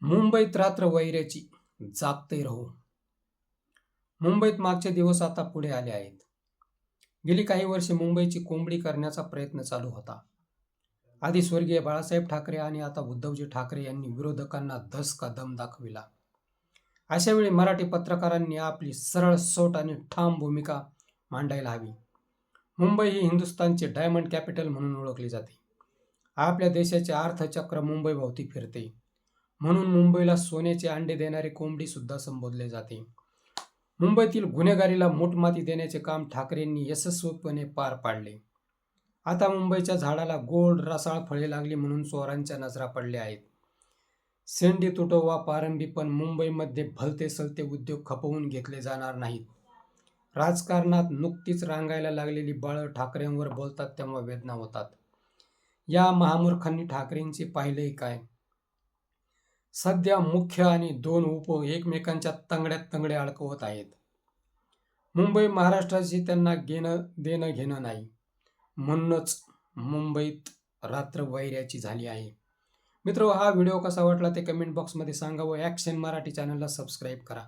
मुंबईत रात्र वैऱ्याची जागते राहू. मुंबईत मागचे दिवस आता पुढे आले आहेत. गेली काही वर्षे मुंबईची कोंबडी करण्याचा प्रयत्न चालू होता. आधी स्वर्गीय बाळासाहेब ठाकरे आणि आता उद्धवजी ठाकरे यांनी विरोधकांना धस का दम दाखविला. अशा वेळी मराठी पत्रकारांनी आपली सरळ सोट आणि ठाम भूमिका मांडायला हवी. मुंबई ही हिंदुस्थानचे डायमंड कॅपिटल म्हणून ओळखली जाते. आपल्या देशाचे अर्थचक्र मुंबईभोवती फिरते. म्हणून मुंबईला सोन्याचे अंडे देणारे कोंबडी सुद्धा संबोधले जाते. मुंबईतील गुन्हेगारीला मोठमाती देण्याचे काम ठाकरेंनी यशस्वीपणे पार पाडले. आता मुंबईच्या झाडाला गोड रसाळ फळे लागली म्हणून चोरांच्या नजरा पडल्या आहेत. सेंडी तुटो वा पारंबी पण मुंबईमध्ये भलते सलते उद्योग खपवून घेतले जाणार नाहीत. राजकारणात नुकतीच रांगायला लागलेली बाळं ठाकरेंवर बोलतात तेव्हा वेदना होतात. या महामूर्खांनी ठाकरेंचे पाहिलेही काय? सध्या मुख्य आणि दोन उप एकमेकांच्या तंगड्यात तंगडे अडकवत आहेत. मुंबई महाराष्ट्राशी त्यांना घेणं देणं घेणं नाही. म्हणूनच मुंबईत रात्र वैऱ्याची झाली आहे. मित्र हा व्हिडिओ कसा वाटला ते कमेंट बॉक्समध्ये सांगा व ॲक्शन मराठी चॅनलला सबस्क्राईब करा.